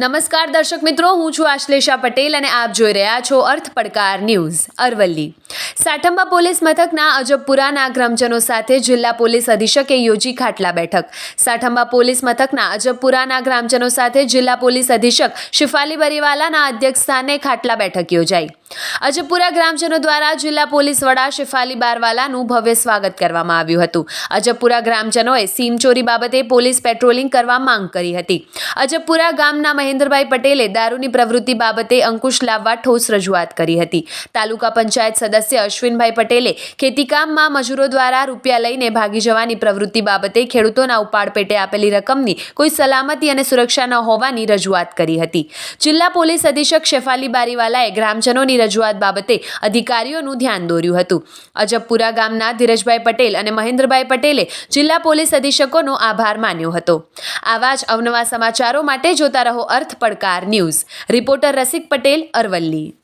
નમસ્કાર દર્શક મિત્રો, હું છું આશ્લેષા પટેલ અને આપ જોઈ રહ્યા છો અર્થ પડકાર ન્યૂઝ, અરવલ્લી. સાઠંબા પોલીસ મથકના અજબપુરાના ગ્રામજનો સાથે જિલ્લા પોલીસ અધિક્ષકે યોજી ખાટલા બેઠક. સાઠંબા પોલીસ મથકના અજબપુરાના ગ્રામજનો સાથે જિલ્લા પોલીસ અધિક્ષક શિફાલી બરીવાલાના અધ્યક્ષસ્થાને ખાટલા બેઠક યોજાઈ. અજબપુરા ગ્રામજનો દ્વારા જિલ્લા પોલીસ વડા શિફાલી બારવાલાનું ભવ્ય સ્વાગત કરવામાં આવ્યું હતું. અજબપુરા ગ્રામજનોએ સીમચોરી બાબતે પોલીસ પેટ્રોલિંગ કરવા માંગ કરી હતી. અજબપુરા ગામના મહેન્દ્રભાઈ પટેલે દારૂની પ્રવૃત્તિ બાબતે અંકુશ લાવવા ઠોસ રજૂઆત કરી હતી. તાલુકા પંચાયત સદસ્ય અશ્વિનભાઈ પટેલે ખેતીકામમાં મજૂરો દ્વારા રૂપિયા લઈને ભાગી જવાની પ્રવૃત્તિ બાબતે ખેડૂતોના ઉપાડ પેટે આપેલી રકમની કોઈ સલામતી અને સુરક્ષા ન હોવાની રજૂઆત કરી હતી. જિલ્લા પોલીસ અધિક્ષક શેફાલી બારીવાલાએ ગ્રામજનોની રજૂઆત બાબતે અધિકારીઓનું ધ્યાન દોર્યું હતું. અજબપુરા ગામના ધીરજભાઈ પટેલ અને મહેન્દ્રભાઈ પટેલે જિલ્લા પોલીસ અધિક્ષકોનો આભાર માન્યો હતો. આવા જ અવનવા સમાચારો માટે જોતા રહો અર્થ પડકાર ન્યૂઝ. રિપોર્ટર રસિક પટેલ અરવલ્લી.